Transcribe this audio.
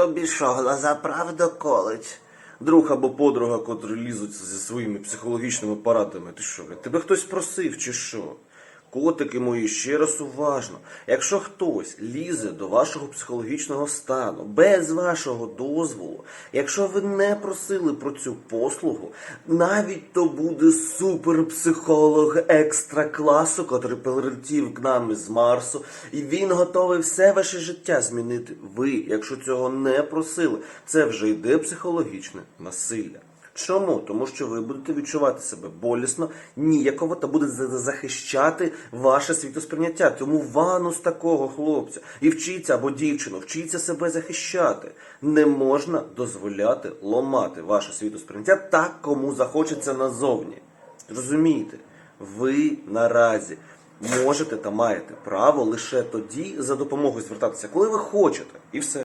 Тобі що, глаза правда колить? Друг або подруга, котрі лізуть зі своїми психологічними парадами. Ти що, тебе хтось просив чи що? Котики мої, ще раз уважно. Якщо хтось лізе до вашого психологічного стану без вашого дозволу, якщо ви не просили про цю послугу, навіть то буде суперпсихолог екстра класу, котрий прилетів к нам із Марсу, і він готовий все ваше життя змінити. Ви, якщо цього не просили, це вже йде психологічне насилля. Чому? Тому що ви будете відчувати себе болісно, ніяково та буде захищати ваше світосприйняття. Тому вану з такого хлопця і вчіться або дівчину, вчіться себе захищати. Не можна дозволяти ломати ваше світосприйняття так, кому захочеться назовні. Розумієте, ви наразі можете та маєте право лише тоді за допомогою звертатися, коли ви хочете, і все.